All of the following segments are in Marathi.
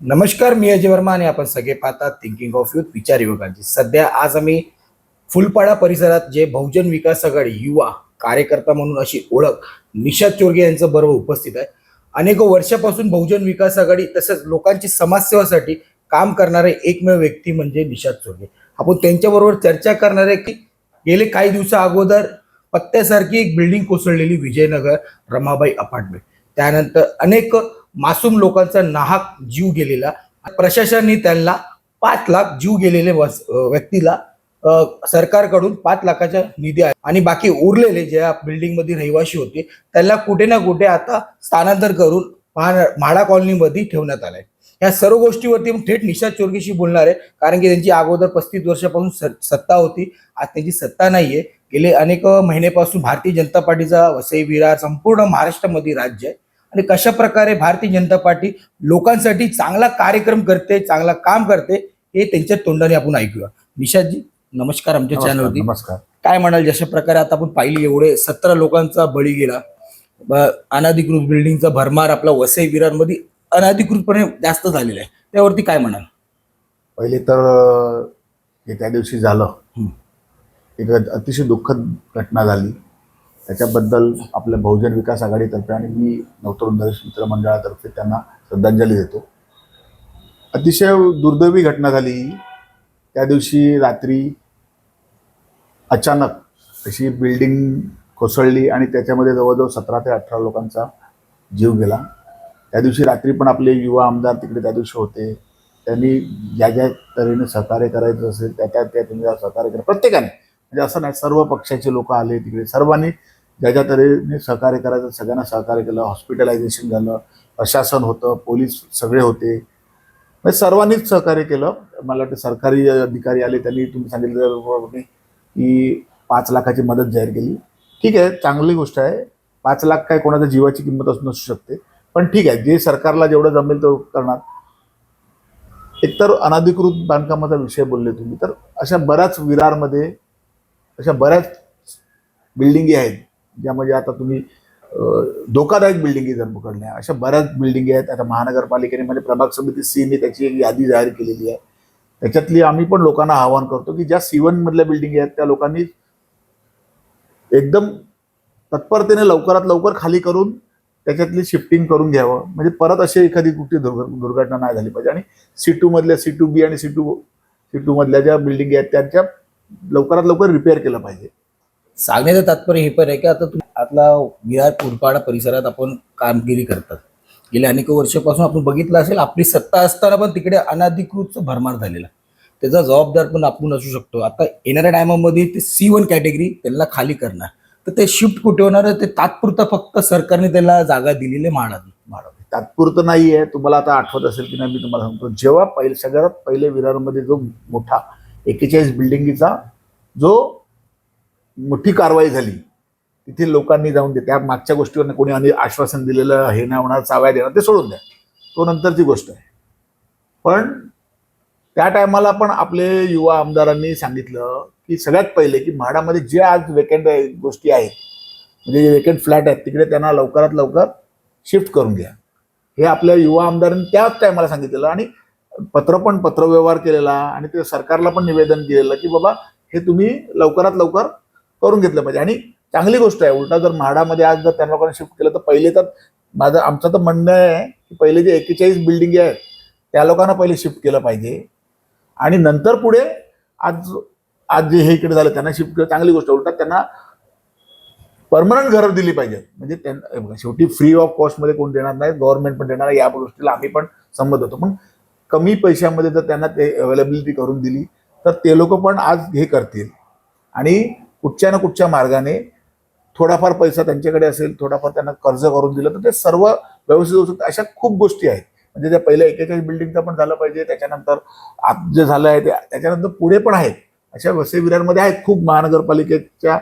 नमस्कार मी अजय वर्मा आणि आपण सगळे पाहतात थिंकिंग ऑफ युथ विचार युवकांची सध्या आज आम्ही फुलपाडा परिसरात जे बहुजन विकास आघाडी युवा कार्यकर्ता म्हणून अशी ओळख निषाद चोरगे यांचं बरोबर उपस्थित आहे. अनेक वर्षापासून बहुजन विकास आघाडी तसंच लोकांची समाजसेवासाठी काम करणारे एकमेव व्यक्ती म्हणजे निषाद चोरगे. आपण त्यांच्याबरोबर चर्चा करणार आहे की गेले काही दिवसा अगोदर पत्त्यासारखी एक बिल्डिंग कोसळलेली विजयनगर रमाबाई अपार्टमेंट. त्यानंतर अनेक मासूम लोकांचा नाहक जीव गेलेला. प्रशासनाने त्यांना पाच लाख जीव गेलेले व्यक्तीला सरकारकडून पाच लाखाचा निधी आहे. आणि बाकी उरलेले ज्या बिल्डिंगमध्ये रहिवासी होते त्यांना कुठे ना कुठे आता स्थानांतर करून महा- म्हाडा कॉलनीमध्ये ठेवण्यात आलंय. या सर्व गोष्टीवरती थेट निषाद चोरगेशी बोलणार आहे. कारण की त्यांची अगोदर पस्तीस वर्षापासून स- सत्ता होती. आज त्यांची सत्ता नाहीये. गेले अनेक महिन्यापासून भारतीय जनता पार्टीचा वसई विरार संपूर्ण महाराष्ट्रामध्ये राज्य आहे. आणि कशा प्रकारे भारतीय जनता पार्टी लोकांसाठी चांगला कार्यक्रम करते चांगला काम करते हे त्यांच्या तोंडाने आपण ऐकूया. निषादजी नमस्कार आमच्या चॅनलवरती नमस्कार. काय म्हणाल जशा प्रकारे आता आपण पाहिली एवढे सतरा लोकांचा बळी गेला ब- अनधिकृत बिल्डिंगचा भरमार आपला वसई विरारमध्ये अनधिकृतपणे जास्त झालेला आहे. त्यावरती काय म्हणाल? पहिले तर हे त्या दिवशी झालं. एक अतिशय दुःखद घटना झाली. त्याच्याबद्दल आपल्या बहुजन विकास आघाडीतर्फे आणि मी नवतरुण नरेश मित्र मंडळातर्फे त्यांना श्रद्धांजली देतो. अतिशय दुर्दैवी घटना झाली त्या दिवशी रात्री अचानक अशी बिल्डिंग कोसळली आणि त्याच्यामध्ये जवळजवळ सतरा ते अठरा लोकांचा जीव गेला. त्या दिवशी रात्री पण आपले युवा आमदार तिकडे त्या दिवशी होते. त्यांनी ज्या ज्या तऱ्हेने सहकार्य करायचं असेल त्या त्या त्या त्यांनी सहकार्य केलं. प्रत्येकाने. म्हणजे असं नाही सर्व पक्षाचे लोक आले तिकडे. सर्वांनी ज्याच्या तऱ्हेने सहकार्य करायचं सगळ्यांना सहकार्य केलं हॉस्पिटलायझेशन झालं प्रशासन होतं पोलीस सगळे होते. म्हणजे सर्वांनीच सहकार्य केलं. मला वाटतं सरकारी अधिकारी आले त्यांनी तुम्ही सांगितलं की पाच लाखाची मदत जाहीर केली. ठीक आहे चांगली गोष्ट आहे. पाच लाख काय कोणाच्या जीवाची किंमत असू नसू शकते. पण ठीक आहे जे सरकारला जेवढं जमेल तेवढं करणार. एकतर अनधिकृत बांधकामाचा विषय बोलले तुम्ही तर अशा बऱ्याच विरारमध्ये अशा बऱ्याच बिल्डिंगी आहेत. ज्यामध्ये आता तुम्ही धोकादायक बिल्डिंगी जर पकडल्या अशा बऱ्याच बिल्डिंगी आहेत. आता महानगरपालिकेने म्हणजे प्रभाग समिती सीने त्याची एक यादी जाहीर केलेली आहे. त्याच्यातली आम्ही पण लोकांना आवाहन करतो की ज्या सी वन मधल्या बिल्डिंगी आहेत त्या लोकांनी एकदम तत्परतेने लवकरात लवकर खाली करून त्याच्यातली शिफ्टिंग करून घ्यावं. म्हणजे परत अशी एखादी कुठली दुर्घ- दुर्घटना नाही झाली पाहिजे. आणि सी टू मधल्या सी टू बी आणि सी टू सी टू मधल्या ज्या बिल्डिंग आहेत त्यांच्या लवकरात लवकर रिपेअर केलं पाहिजे. सांगण्याचं तात्पर्य हे पण आहे की आता तुम्ही आतला विरार कुरपाडा परिसरात आपण कामगिरी करतात. गेल्या अनेक वर्षापासून आपण बघितलं असेल आपली सत्ता असताना पण तिकडे अनधिकृत भरमार झालेला. त्याचा जबाबदार पण आपण असू शकतो. आता येणाऱ्या टायमामध्ये ते सी वन कॅटेगरी त्यांना खाली करणार. तर ते शिफ्ट कुठे होणार आहे? ते तात्पुरतं फक्त सरकारने त्याला जागा दिलेली आहे म्हाडा तात्पुरतं नाही आहे तुम्हाला आता आठवत असेल की नाही मी तुम्हाला सांगतो. जेव्हा पहिले सगळ्यात पहिले विरारमध्ये जो मोठा एकेचाळीस बिल्डिंगीचा जो मोठी कारवाई झाली. तिथे लोकांनी जाऊन दे त्या मागच्या गोष्टीवर कोणी आणि आश्वासन दिलेलं हे नाही होणार चाव्या देणार ते सोडून द्या. तो नंतरची गोष्ट आहे. पण त्या टायमाला पण आपले युवा आमदारांनी सांगितलं की सगळ्यात पहिले की म्हाडामध्ये जे आज वेकेंट गोष्टी आहेत म्हणजे जे वेकेंट फ्लॅट आहेत तिकडे त्यांना लवकरात लवकर शिफ्ट करून घ्या. हे आपल्या युवा आमदारांनी त्याच टायमाला सांगितलेलं आणि पत्र पण पत्रव्यवहार केलेला आणि ते सरकारला पण निवेदन केलेलं की बाबा हे तुम्ही लवकरात लवकर करून घेतलं पाहिजे. आणि चांगली गोष्ट आहे उलटा जर म्हाडामध्ये आज जर त्या लोकांनी शिफ्ट केलं तर पहिले तर माझं आमचं तर म्हणणं आहे की पहिले जे एकेचाळीस बिल्डिंग आहेत त्या लोकांना पहिले शिफ्ट केलं पाहिजे. आणि नंतर पुढे आज आज जे हे इकडे झालं त्यांना शिफ्ट केलं चांगली गोष्ट आहे. उलटा त्यांना परमनंट घरं दिली पाहिजेत म्हणजे त्यांना शेवटी फ्री ऑफ कॉस्टमध्ये कोण देणार नाही गव्हर्नमेंट पण देणार या गोष्टीला आम्ही पण संमत होतो. पण कमी पैशामध्ये जर त्यांना ते अवेलेबिलिटी करून दिली तर ते लोक पण आज हे करतील. आणि कुठच्या ना कुठच्या मार्गाने थोडाफार पैसा त्यांच्याकडे असेल थोडाफार त्यांना कर्ज करून दिलं तर ते सर्व व्यवस्थित होऊ शकतं अशा खूप गोष्टी आहेत. म्हणजे त्या पहिल्या एकेचाळीस बिल्डिंगचं पण झालं पाहिजे त्याच्यानंतर आत जे झालं आहे ते त्याच्यानंतर पुढे पण आहेत. अशा वसईविरांमध्ये आहेत खूप महानगरपालिकेच्या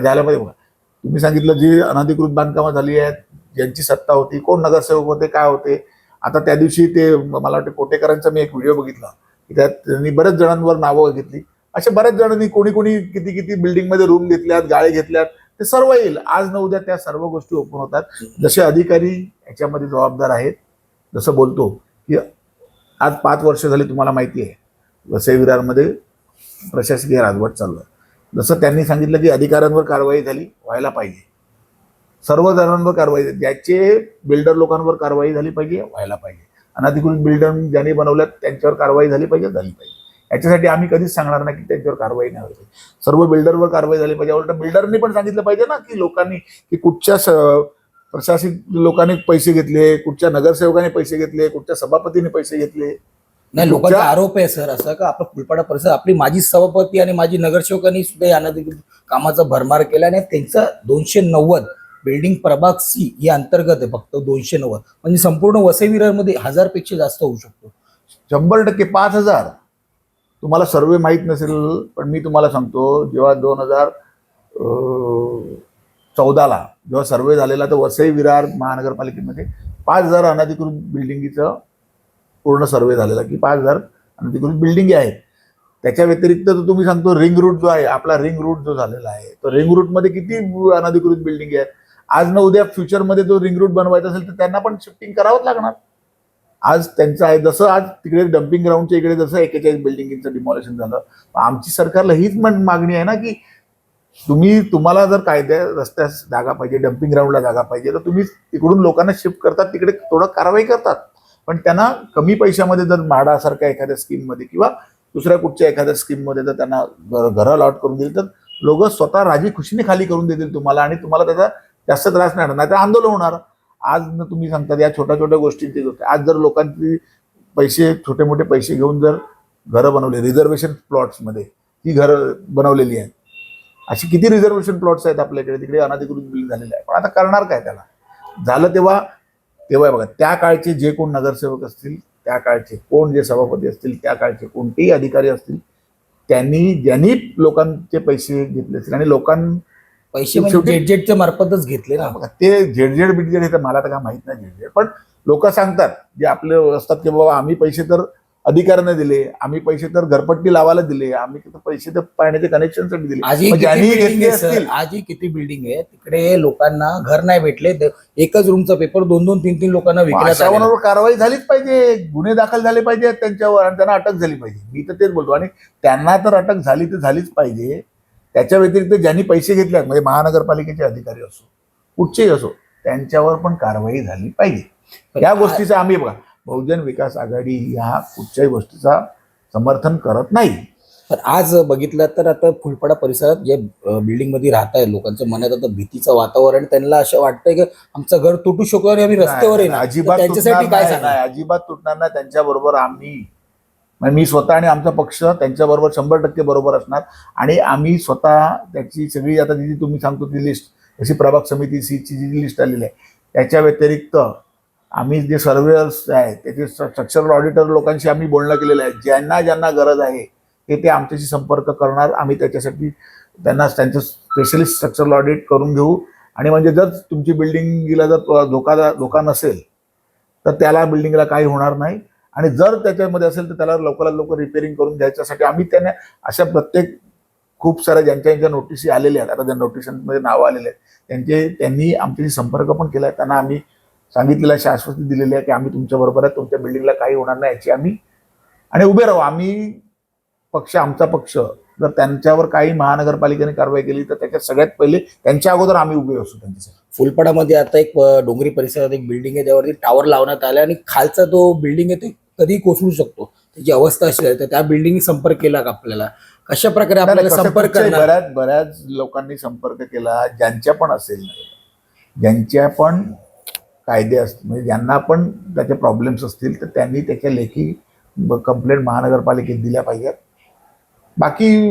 झाल्यामध्ये बघा तुम्ही सांगितलं जी अनधिकृत बांधकामं झाली आहेत ज्यांची सत्ता होती कोण नगरसेवक होते काय होते? आता त्या दिवशी ते मला वाटतं कोटेकरांचा मी एक व्हिडिओ बघितला. की त्यात त्यांनी बऱ्याच जणांवर नावं घेतली. अशा बऱ्याच जणांनी कोणी कोणी किती किती बिल्डिंगमध्ये रूम घेतल्यात गाळे घेतल्यात ते सर्व येईल. आज न उद्या त्या सर्व गोष्टी ओपन होतात. जसे अधिकारी याच्यामध्ये जबाबदार आहेत जसं बोलतो की आज पाच वर्ष झाली तुम्हाला माहिती आहे. वसई विरारमध्ये प्रशासकीय राजवट चालू आहे. जसं त्यांनी सांगितलं की अधिकाऱ्यांवर कारवाई झाली व्हायला पाहिजे. सर्व जणांवर कारवाई झाली. ज्याचे बिल्डर लोकांवर कारवाई झाली पाहिजे व्हायला पाहिजे. अनधिकृत बिल्डर ज्यांनी बनवल्यात त्यांच्यावर कारवाई झाली पाहिजे झाली पाहिजे. याच्यासाठी आम्ही कधीच सांगणार नाही की त्यांच्यावर कारवाई नाही पाहिजे सर्व बिल्डरवर कारवाई झाली पाहिजे. उलट बिल्डरनी पण सांगितलं पाहिजे ना की लोकांनी की कुठच्या प्रशासक लोकांनी पैसे घेतले कुठच्या नगरसेवकाने पैसे घेतले कुठच्या सभापतीने पैसे घेतले. नाही लोकांचा आरोप आहे सर असं का आपला फुलपाडा परिसर आपली माजी सभापती आणि माजी नगरसेवकांनी सुद्धा या कामाचा भरमार केला आणि त्यांचं दोनशे नव्वद बिल्डिंग प्रभाग सी ही अंतर्गत आहे फक्त दोनशे नव्वद. म्हणजे संपूर्ण वसई विरारमध्ये हजारपेक्षा जास्त होऊ शकतो. शंभर टक्के पाच हजार. तुम्हाला सर्वे माहीत नसेल पण मी तुम्हाला सांगतो जेव्हा दोन हजार चौदाला जेव्हा सर्वे झालेला तर वसई विरार महानगरपालिकेमध्ये पाच हजार अनधिकृत बिल्डिंगीचं पूर्ण सर्वे झालेला की पाच हजार अनधिकृत बिल्डिंगी आहेत. त्याच्या व्यतिरिक्त तर तुम्ही सांगतो रिंग रूट जो आहे आपला रिंग रूट जो झालेला आहे तो रिंग रूटमध्ये किती अनधिकृत बिल्डिंगी आहेत. आज न उद्या फ्युचरमध्ये जो रिंग रूट बनवायचा असेल तर त्यांना पण शिफ्टिंग करावंच लागणार. आज त्यांचं आहे जसं आज तिकडे डम्पिंग ग्राउंडच्या इकडे जसं एकेचाळीस बिल्डिंगचं डिमॉलिशन झालं आमची सरकारला हीच मागणी आहे ना की तुम्ही तुम्हाला जर कायद्या रस्त्यास जागा पाहिजे डम्पिंग ग्राउंडला जागा पाहिजे तर तुम्ही तिकडून लोकांना शिफ्ट करतात तिकडे थोडं कारवाई करतात. पण त्यांना कमी पैशामध्ये जर म्हाडासारख्या एखाद्या स्कीममध्ये किंवा दुसऱ्या कुठच्या एखाद्या स्कीममध्ये जर त्यांना घरं अलॉट करून दिली तर लोक स्वतः राजी खुशीने खाली करून देतील तुम्हाला आणि तुम्हाला त्याचा जास्त त्रास नाही होणार नाही तर आंदोलन होणार. आज न तुम्ही सांगतात या छोट्या छोट्या गोष्टींची गोष्ट आज जर लोकांची पैसे छोटे मोठे पैसे घेऊन जर घरं बनवले रिझर्वेशन प्लॉट्समध्ये ही घरं बनवलेली आहेत. अशी किती रिझर्वेशन प्लॉट्स आहेत आपल्याकडे? तिकडे अनधिकृत बिल झालेले आहे. पण आता करणार काय त्याला? झालं तेव्हा तेव्हा बघा त्या काळचे जे कोण नगरसेवक असतील त्या काळचे कोण जे सभापती असतील त्या काळचे कोणतेही अधिकारी असतील त्यांनी ज्यांनी लोकांचे पैसे घेतले असतील आणि लोकां पैसे म्हणजे मार्फतच घेतले ना. ते झेडझेड बिडझेड हे तर मला तर काय माहीत नाही झेडझेड पण लोक सांगतात जे आपले असतात की बाबा आम्ही पैसे तर अधिकाऱ्यांना दिले आम्ही पैसे तर घरपट्टी लावायला दिले आम्ही पैसे तर पाण्याचे कनेक्शनसाठी दिले. आजही असतील. आजही किती बिल्डिंग आहे? तिकडे लोकांना घर नाही भेटले तर एकच रूमचा पेपर दोन दोन तीन तीन लोकांना. अशावर कारवाई झालीच पाहिजे गुन्हे दाखल झाले पाहिजे त्यांच्यावर आणि त्यांना अटक झाली पाहिजे. मी तर तेच बोलतो आणि त्यांना तर अटक झाली तर झालीच पाहिजे. त्याच्या व्यतिरिक्त ज्यांनी पैसे घेतले आहेत, म्हणजे महानगरपालिकेचे अधिकारी असो कुठचेही असो त्यांच्यावर पण कारवाई झाली पाहिजे. या गोष्टीचा आम्ही बघा बहुजन विकास आघाडी ह्या कुठच्याही गोष्टीचा समर्थन करत नाही. पण आज बघितलं तर आता फुलपाडा परिसरात जे बिल्डिंगमध्ये राहत आहे लोकांच्या मनात आता भीतीचं वातावरण त्यांना असं वाटतंय की आमचं घर तुटू शकतो आणि आम्ही रस्त्यावर अजिबात त्यांच्यासाठी तुटणार काय अजिबात तुटणार नाही. त्यांच्याबरोबर आम्ही मी स्वतः आणि आमचा पक्ष त्यांच्याबरोबर शंभर टक्के बरोबर असणार. आणि आम्ही स्वतः त्याची सगळी आता जी तुम्ही सांगतो ती लिस्ट जशी प्रभाग समिती सीची जी लिस्ट आलेली आहे त्याच्या व्यतिरिक्त आम्ही जे सर्वेअर्स आहेत त्याचे स्ट्रक्चरल ऑडिटर लोकांशी आम्ही बोलणं केलेलं आहे. ज्यांना ज्यांना गरज आहे ते ते आमच्याशी संपर्क करणार. आम्ही त्याच्यासाठी त्यांना त्यांचं स्पेशलिस्ट स्ट्रक्चरल ऑडिट करून घेऊ. आणि म्हणजे जर तुमची बिल्डिंगला जर धोका धोका नसेल तर त्याला बिल्डिंगला काही होणार नाही. आणि जर त्याच्यामध्ये असेल तर त्याला लवकरात लवकर रिपेअरिंग करून द्यायच्यासाठी आम्ही त्याने अशा प्रत्येक खूप साऱ्या ज्यांच्या ज्यांच्या नोटिसी आलेल्या आहेत आता ज्या नोटिसांमध्ये नावं आलेले आहेत त्यांचे त्यांनी आमच्याशी संपर्क पण केला आहे. त्यांना आम्ही सांगितलेलं आहे शाश्वती दिलेली आहे की आम्ही तुमच्याबरोबर आहे तुमच्या बिल्डिंगला काही होणार नाही याची आम्ही आणि उभे राहू. आम्ही पक्ष आमचा पक्ष जर त्यांच्यावर काही महानगरपालिकेने कारवाई केली तर त्याच्यात सगळ्यात पहिले त्यांच्या अगोदर आम्ही उभे असू त्यांच्यासाठी. फुलपाडामध्ये आता एक डोंगरी परिसरात एक बिल्डिंग आहे त्यावरती टावर लावण्यात आला आणि खालचा जो बिल्डिंग आहे तो कधी कोसळू शकतो. त्याची अवस्था अशी आहे तर त्या बिल्डिंग संपर्क केला का आपल्याला? कशा प्रकारे आपल्याला संपर्क बऱ्याच बऱ्याच लोकांनी संपर्क केला ज्यांच्या पण असेल. ज्यांच्या पण कायदे असतील म्हणजे ज्यांना पण त्याचे प्रॉब्लेम्स असतील तर त्यांनी त्याच्या लेखी कंप्लेंट महानगरपालिकेत दिल्या पाहिजेत. बाकी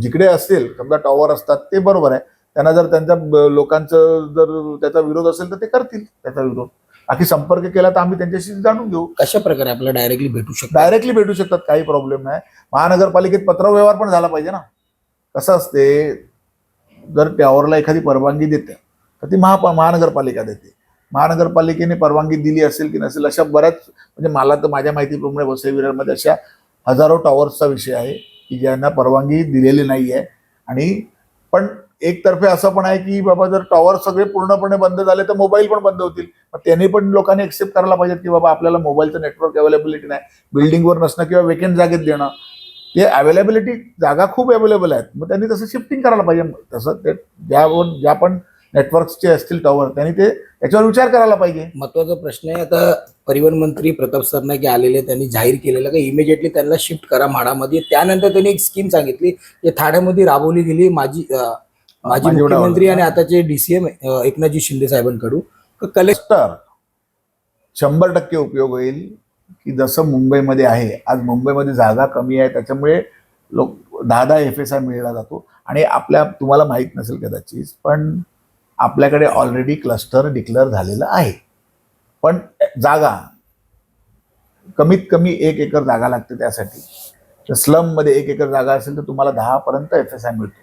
जिकडे असेल समजा टॉवर असतात ते बरोबर आहे. त्यांना जर त्यांच्या ब- लोकांचं जर त्याचा विरोध असेल तर ते करतील त्याचा विरोध. बाकी संपर्क केला तर आम्ही त्यांच्याशी जाणून घेऊ. कशा प्रकारे आपल्याला डायरेक्टली भेटू शकतो डायरेक्टली भेटू शकतात काही प्रॉब्लेम नाही. महानगरपालिकेत पत्रव्यवहार पण झाला पाहिजे ना. कसं असते जर टॉवरला एखादी परवानगी देते तर ती महा महानगरपालिका देते. महानगरपालिकेने परवानगी दिली असेल की नसेल अशा बऱ्याच म्हणजे मला तर माझ्या माहितीप्रमाणे वसई विरारमध्ये अशा हजारो टॉवर्सचा विषय आहे की ज्यांना परवानगी दिलेली नाही आहे आणि पण एकतर्फे असं पण आहे की बाबा जर टॉवर सगळे पूर्णपणे बंद झाले तर मोबाईल पण बंद होतील. मग त्यांनी पण लोकांनी एक्सेप्ट करायला पाहिजेत की बाबा आपल्याला मोबाईलचं नेटवर्क अवेलेबिलिटी नाही. बिल्डिंगवर नसणं किंवा वेकेंट जागेत देणं. ते अवेलेबिलिटी जागा खूप अवेलेबल आहेत. मग त्यांनी तसं शिफ्टिंग करायला पाहिजे. तसं ते ज्यावर ज्या पण नेटवर्कचे असतील टॉवर त्यांनी ते त्याच्यावर विचार करायला पाहिजे. महत्त्वाचा प्रश्न आहे. आता परिवहन मंत्री प्रताप सरनाईक आलेले त्यांनी जाहीर केलेलं की इमिजिएटली त्यांना शिफ्ट करा म्हाडामध्ये. त्यानंतर त्यांनी एक स्कीम सांगितली. जे ठाण्यामध्ये राबवली गेली. माझी माजी माझी मुख्यमंत्री आणि. आताचे डीसीएम एकनाथजी शिंदे साहेबांकडून. कलेक्ट तर शंभर टक्के उपयोग होईल की जसं मुंबईमध्ये आहे. आज मुंबईमध्ये जागा कमी आहे त्याच्यामुळे लोक दहा दहा एफ एस आय मिळला जातो. आणि आपल्या तुम्हाला माहीत नसेल कदाचित पण आपल्याकडे ऑलरेडी क्लस्टर डिक्लेअर झालेलं आहे. पण जागा कमीत कमी एक एकर जागा लागते त्यासाठी. तर स्लममध्ये एक एकर जागा असेल तर तुम्हाला दहापर्यंत एफ एस आय मिळतो.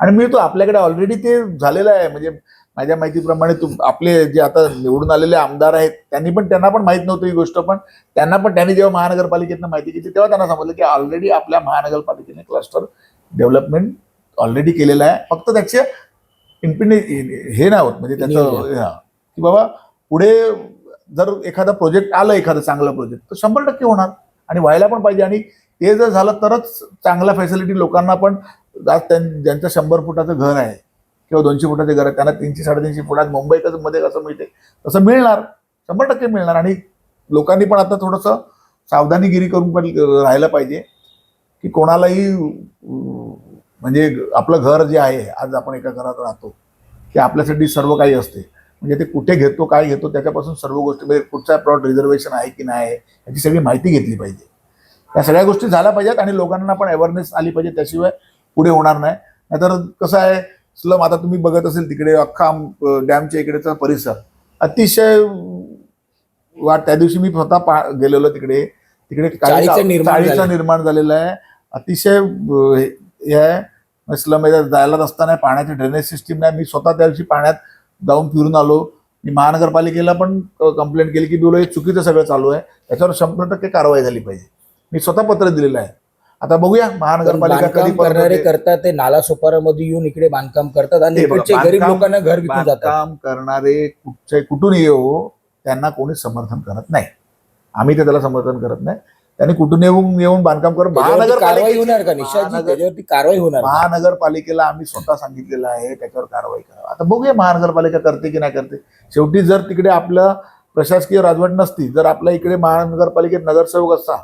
आणि मिळतो आपल्याकडे ऑलरेडी ते झालेलं आहे. म्हणजे माझ्या माहितीप्रमाणे तुम आपले जे आता निवडून आलेले आमदार आहेत त्यांनी पण त्यांना पण माहीत नव्हतं ही गोष्ट पण त्यांना पण त्यांनी जेव्हा महानगरपालिकेतनं माहिती घेतली तेव्हा त्यांना समजलं की ऑलरेडी आपल्या महानगरपालिकेने क्लस्टर डेव्हलपमेंट ऑलरेडी केलेलं आहे. फक्त त्याचे इम्पिने हे नाही होत. म्हणजे त्याचं. हा, की बाबा पुढे जर एखादा प्रोजेक्ट आलं एखादं चांगलं प्रोजेक्ट तर शंभर टक्के होणार. आणि व्हायला पण पाहिजे. आणि ते जर झालं तरच चांगल्या फॅसिलिटी लोकांना पण आज त्यां- ज्यांचं शंभर फुटाचं घर आहे किंवा दोनशे फुटाचं घर आहे त्यांना तीनशे साडेतीनशे फुटात मुंबईतच मध्ये कसं मिळते तसं मिळणार. शंभर टक्के मिळणार. आणि लोकांनी पण आता थोडंसं सावधानीगिरी करून पण राहायला पाहिजे की कोणालाही म्हणजे आपलं घर जे आहे आज आपण एका घरात राहतो की आपल्यासाठी सर्व काही असते. म्हणजे ते कुठे घेतो काय घेतो त्याच्यापासून सर्व गोष्टी म्हणजे कुठचा प्लॉट रिझर्वेशन आहे की नाही याची सगळी माहिती घेतली पाहिजे. या सगळ्या गोष्टी झाल्या पाहिजेत आणि लोकांना पण अवेअरनेस आली पाहिजे. त्याशिवाय पुढे होणार नाही. नाहीतर कसं आहे स्लम आता तुम्ही बघत असेल तिकडे अख्खा डॅमच्या इकडेचा परिसर. अतिशय अं, वा त्या दिवशी मी स्वतः पा गेलेलो तिकडे. तिकडे चाळीचं निर्माण झालेलं. आहे. अतिशय हे आहे. स्लम जायला रस्ता नाही पाण्याची ड्रेनेज सिस्टीम नाही. मी स्वतः त्या दिवशी पाण्यात जाऊन फिरून आलो. मी महानगरपालिकेला पण कंप्लेंट केली की बोलो हे चुकीचं सगळं चालू आहे. त्याच्यावर शंभर टक्के कारवाई झाली पाहिजे. मी स्वतः पत्र दिलेलं आहे. आता बघूया महानगरपालिका कधी करणारे. करतात ते नाला सोपारामध्ये येऊन इकडे बांधकाम करतात आणि इकडचे गरीब लोकांना घर विकून जातात. बांधकाम करणारे कुठचे कुठून येऊ त्यांना कोणी समर्थन करत नाही. आम्ही ते त्याला समर्थन करत नाही. त्यांनी कुठून येऊन येऊन बांधकाम करत त्याच्यावरती कारवाई होणार का निशाजी महानगर- त्याच्यावरती कारवाई होणार? महानगरपालिकेला आम्ही स्वतः सांगितलेलं आहे त्याच्यावर कारवाई करा आता बघूया महानगरपालिका करते की नाही करते. शेवटी जर तिकडे आपलं प्रशासकीय राजवट नसती जर आपल्या इकडे महानगरपालिकेत नगरसेवक असता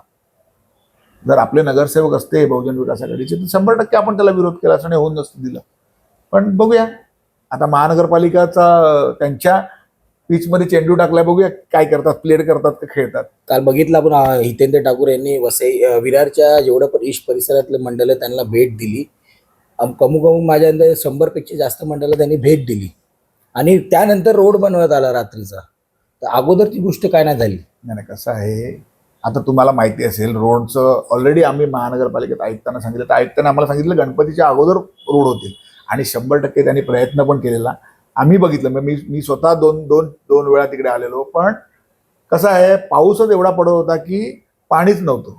जर आपले नगरसेवक असते बहुजन विकास आघाडीचे तर शंभर टक्के आपण त्याला विरोध केला असं होऊन नसतं दिलं. पण बघूया. आता महानगरपालिकाचा त्यांच्या पिचमध्ये चेंडू टाकलाय बघूया काय करतात प्लेड करतात ते खेळतात. काल बघितलं आपण हितेंद्र ठाकूर यांनी वसई विरारच्या जेवढं पण ईस्ट परिसरातले मंडळ त्यांना भेट दिली. कमू कमू माझ्या अंदाजे शंभरपेक्षा जास्त मंडळाला त्यांनी भेट दिली. आणि त्यानंतर रोड बनवण्यात आला रात्रीचा. तर अगोदर ती गोष्ट काय नाही झाली. नाही नाही, कसं आहे आता तुम्हाला माहिती असेल रोडचं ऑलरेडी आम्ही महानगरपालिकेत आयुक्तांना सांगितलं. तर आयुक्तांना आम्हाला सांगितलं गणपतीच्या अगोदर रोड होतील. आणि शंभर टक्के त्यांनी प्रयत्न पण केलेला. आम्ही बघितलं मी मी स्वतः दोन दोन दोन वेळा तिकडे आलेलो. पण कसं आहे पाऊसच एवढा पडत होता की पाणीच नव्हतं.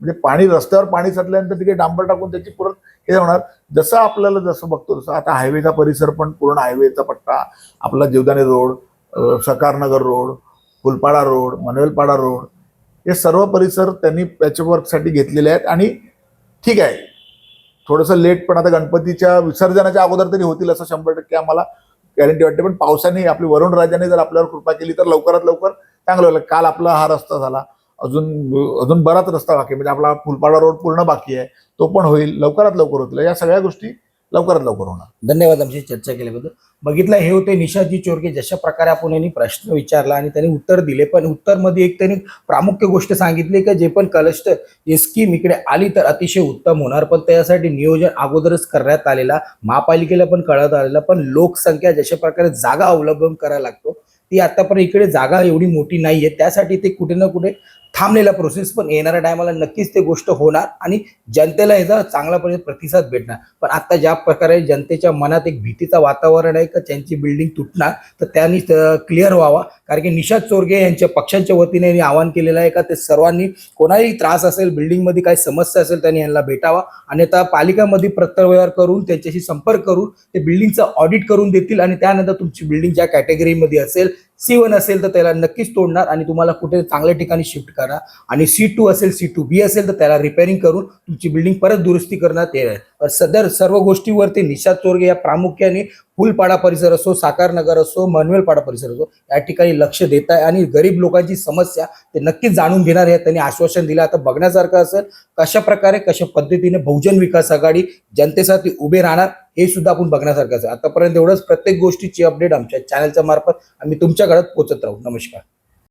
म्हणजे पाणी रस्त्यावर पाणी साचल्यानंतर तिकडे डांबर टाकून त्याची परत हे होणार. जसं आपल्याला जसं बघतो तसं आता हायवेचा परिसर पण पूर्ण हायवेचा पट्टा. आपला Jivdani road Sakarnagar road Phulpada road Manvelpada road हे सर्व परिसर त्यांनी पॅचवर्कसाठी घेतलेले आहेत. आणि ठीक आहे. थोडंसं लेट पण आता गणपतीच्या विसर्जनाच्या अगोदर तरी होतील असं शंभर टक्के आम्हाला गॅरंटी वाटते. पण पावसाने आपली वरुण राजाने जर आपल्यावर कृपा केली तर लवकरात लवकर चांगलं होईल. काल आपला हा रस्ता झाला. अजून अजून बराच रस्ता बाकी म्हणजे आपला फुलपाडा रोड पूर्ण बाकी आहे. तो पण होईल. लवकरात लवकर होतील. या सगळ्या गोष्टी लवकरात लवकर होणार. धन्यवाद आमची चर्चा केल्याबद्दल. बघितलं हे होते निशाजी चोरके जशा प्रकारे आपण यांनी प्रश्न विचारला आणि त्यांनी उत्तर दिले. पण उत्तरमध्ये एक त्यांनी प्रामुख्य गोष्ट सांगितली की जे पण कलस्ट जे स्कीम इकडे आली तर अतिशय उत्तम होणार. पण त्यासाठी नियोजन अगोदरच करण्यात आलेला महापालिकेला पण कळत आलेला. पण लोकसंख्या जशा प्रकारे जागा अवलंबन करायला लागतो ती आतापर्यंत इकडे जागा एवढी मोठी नाहीये. त्यासाठी ते कुठे ना कुठे थांबलेला प्रोसेस पण येणाऱ्या टायमाला नक्कीच ते गोष्ट होणार आणि जनतेला ह्याचा चांगला प्रतिसाद भेटणार. पण आता ज्या प्रकारे जनतेच्या मनात एक भीतीचं वातावरण आहे का त्यांची बिल्डिंग तुटणार तर त्यांनी क्लिअर व्हावा. कारण की निषाद चोरगे यांच्या पक्षांच्या वतीने आवाहन केलेलं आहे का ते सर्वांनी कोणाही त्रास असेल बिल्डिंगमध्ये काही समस्या असेल त्यांनी यांना भेटावा. आणि आता पालिकामध्ये प्रत्यव्यवहार करून त्यांच्याशी संपर्क करून ते बिल्डिंगचं ऑडिट करून देतील आणि त्यानंतर तुमची बिल्डिंग ज्या कॅटेगरीमध्ये असेल सी वन असेल तर त्याला नक्कीच तोडणार आणि तुम्हाला कुठे चांगल्या ठिकाणी शिफ्ट करा. आणि सी टू असेल सी टू बी असेल तर त्याला रिपेअरिंग करून तुमची बिल्डिंग परत दुरुस्ती करण्यात येईल सदर सर्व गोष्टीवरती निषाद चोरगे या प्रामुख्याने फुलपाडा परिसर असो साकारनगर असो मनवेलपाडा परिसर असो या ठिकाणी लक्ष देत आहे आणि गरीब लोकांची समस्या ते नक्कीच जाणून घेणार आहे त्यांनी आश्वासन दिलं. आता बघण्यासारखं असेल कशा प्रकारे कशा पद्धतीने बहुजन विकास आघाडी जनतेसाठी उभे राहणार हे सुद्धा आपण बघण्यासारखं असेल. आतापर्यंत एवढंच. प्रत्येक गोष्टीची अपडेट आमच्या चॅनलच्या मार्फत आम्ही तुमच्याकडे पोहोचत राहू. नमस्कार.